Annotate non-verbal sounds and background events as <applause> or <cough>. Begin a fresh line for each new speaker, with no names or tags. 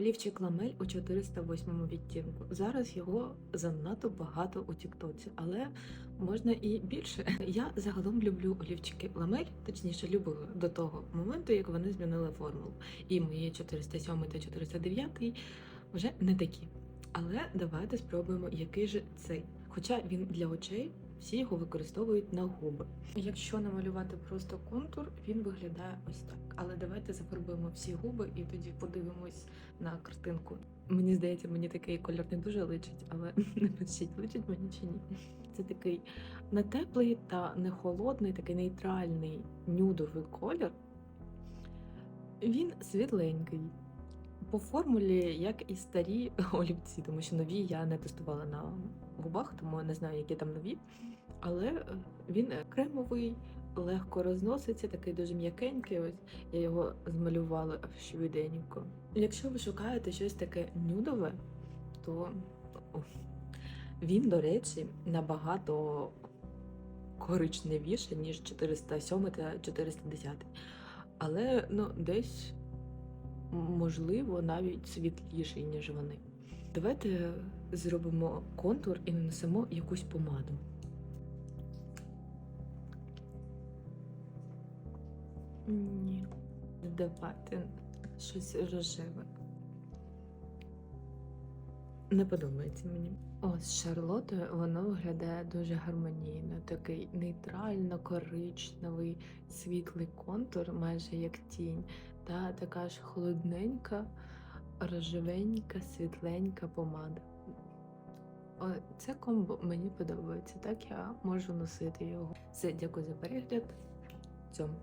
олівчик ламель у 408 відтінку. Зараз його занадто багато у Тіктоці, але можна і більше. <laughs> Я загалом люблю олівчики ламель, точніше любила до того моменту, як вони змінили формулу. І мої 407 та 409 вже не такі. Але давайте спробуємо, який же цей. Хоча він для очей, всі його використовують на губи. Якщо намалювати просто контур, він виглядає ось так. Але давайте зафарбуємо всі губи і тоді подивимось на картинку. Мені здається, мені такий кольор не дуже личить, але <laughs> не пишіть, личить мені чи ні. Це такий не теплий та не холодний, такий нейтральний нюдовий колір. Він світленький. По формулі, як і старі <laughs> олівці, тому що нові я не тестувала на губах, тому я не знаю, які там нові. Але е, він е, кремовий, легко розноситься, такий дуже м'якенький. Ось я його змалювала швиденько. Якщо ви шукаєте щось таке нюдове, то він, до речі, набагато коричневіше, ніж 407 та 410. Але ну, десь можливо навіть світліший, ніж вони. Давайте зробимо контур і нанесемо якусь помаду. Ні. Давайте щось рожеве. Не подобається мені. Ось з Шарлотою воно виглядає дуже гармонійно, такий нейтрально-коричневий світлий контур, майже як тінь, та така ж холодненька, рожевенька, світленька помада. Це комбо мені подобається. Так я можу носити його. Все, дякую за перегляд. Цьому.